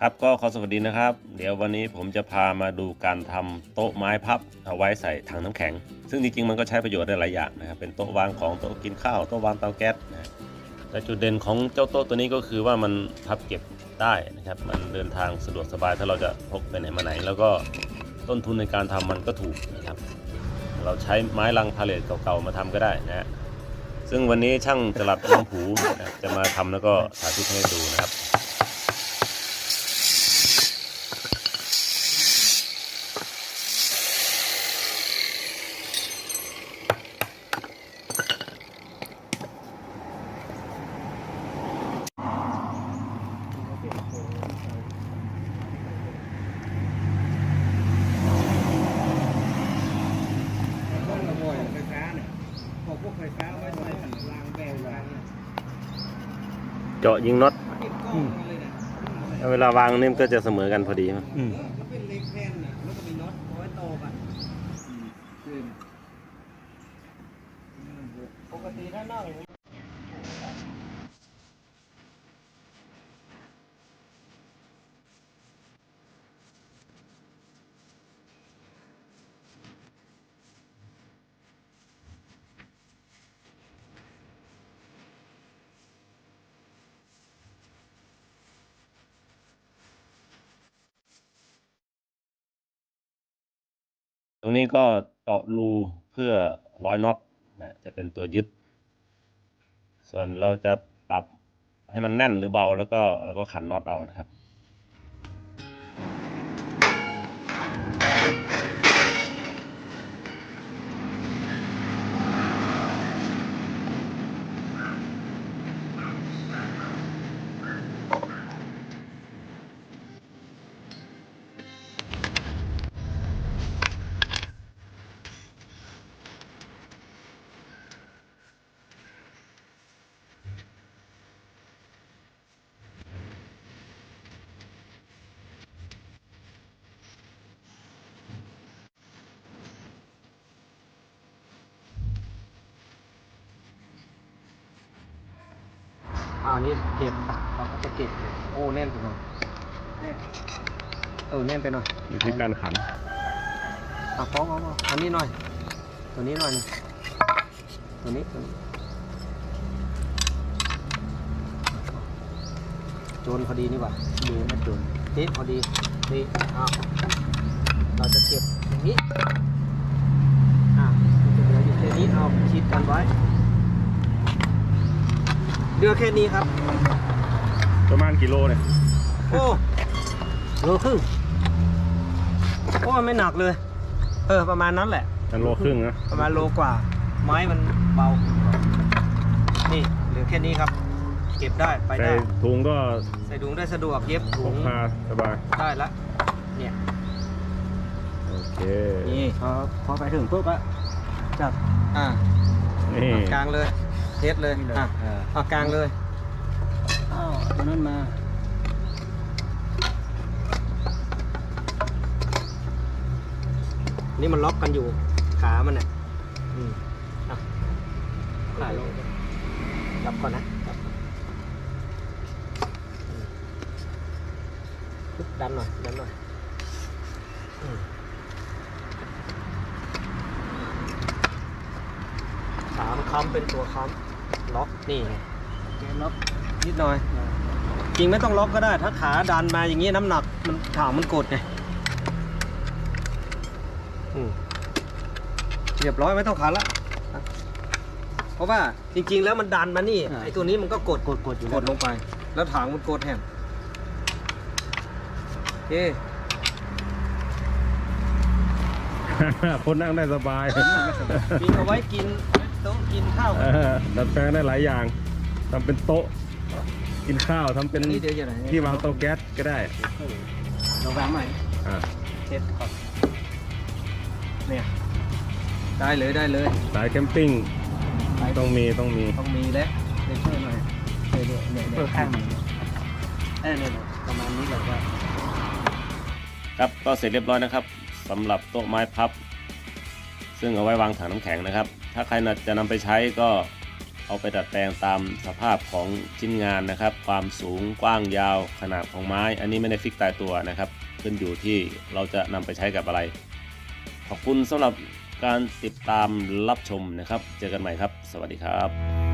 ครับก็ขอสวัสดีนะครับ เดี๋ยววันนี้ผมจะพามาดูการทำโต๊ะไม้พับเอาไว้ใส่ถังน้ำแข็ง ซึ่งจริงๆมันก็ใช้ประโยชน์ได้หลายอย่างนะครับเป็นโต๊ะวางของโต๊ะกินข้าวโต๊ะวางเตาแก๊สนะแต่จุดเด่นของเจ้าโต๊ะตัวนี้ก็คือว่ามันพับเก็บได้นะครับมันเดินทางสะดวกสบายถ้าเราจะพกไปไหนมาไหน แล้วก็ต้นทุนในการทำมันก็ถูกนะครับเราใช้ไม้ลังพาเลทเก่าๆมาทำก็ได้นะฮะซึ่งวันนี้ช่างจลัดลำผูนะจะมาทำแล้วก็สาธิตให้ดูนะครับ พวกระบบไฟฟ้าเนี่ยพวกพวกไฟฟ้าไว้ไว้หันรางแบวรางเนี่ย เจาะยิงน็อตติดกล้องมาเลยนะแล้วเวลาวางนี่มันก็จะเสมอกันพอดีมั้ยเออมันเป็นเหล็กแผ่นน่ะแล้วก็มีน็อตเอาไว้โตกันปกติถ้านั่งต รงนี้ก็เจาะรูเพื่อร้อยน็อตนะจะเป็นตัวยึด ส่วนเราจะปรับให้มันแน่นหรือเบาแล้วก็เราก็ขันน็อตเอานะครับ อ่านี่เก็บเราก็จะเก็บโอ้แน่นไปหน่อยเออแน่นไปหน่อยอยู่ที่การขันอะฟ้องเอาเอาอันนี้หน่อย ตัวนี้หน่อยหนึ่งตัวนี้ตัวนี้โจนพอดีนี่หว่าดูนะโจนนี่พอดีนี่อ้าวเราจะเก็บอย่างนี้อะมันจะเหลืออยู่แค่นี้เอาชิดกันไว้ เหลือแค่นี้ครับ ประมาณกิโลเนี่ย โอ้โลครึ่งโอ้ไม่หนักเลย เออ ประมาณนั้นแหละกันโลครึ่งนะ ประมาณโลกว่า ไม้มันเบา นี่เหลือแค่นี้ครับ เก็บได้ไปใส่ได้ ถุงก็ใส่ถุงได้สะดวกเย็บพถุกงพาสบาย ได้ละ เนี่ย โอเค นี่พอพอไปถึงปุ๊บอะจับ อ่านี่ กลางเลย เทสเลยอะเอากลางเลยอ้าวตัวนั้นมานี่มันล็อกกันอยู่ขามันน่ะอืมอะถ่ายลงจับก่อนนะจับก่อนอืมปึ๊บดันหน่อยดันหน่อยอืมขามนค้ำเป็นตัวค้ำ ล็อกนี่ไงล็อกนิดหน่อย จริงไม่ต้องล็อกก็ได้ ถ้าขาดันมาอย่างนี้น้ำหนักมันถางมันกดไงอืมเรียบร้อยไม่ต้องขันละอะเพราะว่าจริง ๆ แล้วมันดันมานี่อ่าไอ้ตัวนี้มันก็กดกดกดอยู่กดลงไป แล้วถางมันกดแทนโอเคคนนั่งได้สบายมีเอาไว้กินโต๊ะกินข้าวเออดัดแปลงได้หลายอย่างทำเป็นโต๊ะ กินข้าวทำเป็นอันนี้เดี๋ยวจะไหนที่วางเตาแก๊สก็ได้เราวางใหม่อ่าเช็ดก่อนเนี่ยได้เลยได้เลยสายแคมปิ้งต้องมีต้องมีต้องมีแล้วเดี๋ยวช่วยหน่อยช่วยด้วยเนี่ยเปิเนี่ยดข้างเออเนี่ยประมาณนี้เลยว่าครับก็เสร็จเรียบร้อยนะครับสำหรับโต๊ะไม้พับ ซึ่งเอาไว้วางถังน้ำแข็งนะครับ ถ้าใครจะนำไปใช้ก็เอาไปดัดแปลงตามสภาพของชิ้นงานนะครับ ความสูงกว้างยาวขนาดของไม้ อันนี้ไม่ได้ฟิกตายตัวนะครับ ขึ้นอยู่ที่เราจะนำไปใช้กับอะไร ขอบคุณสำหรับการติดตามรับชมนะครับ เจอกันใหม่ครับ สวัสดีครับ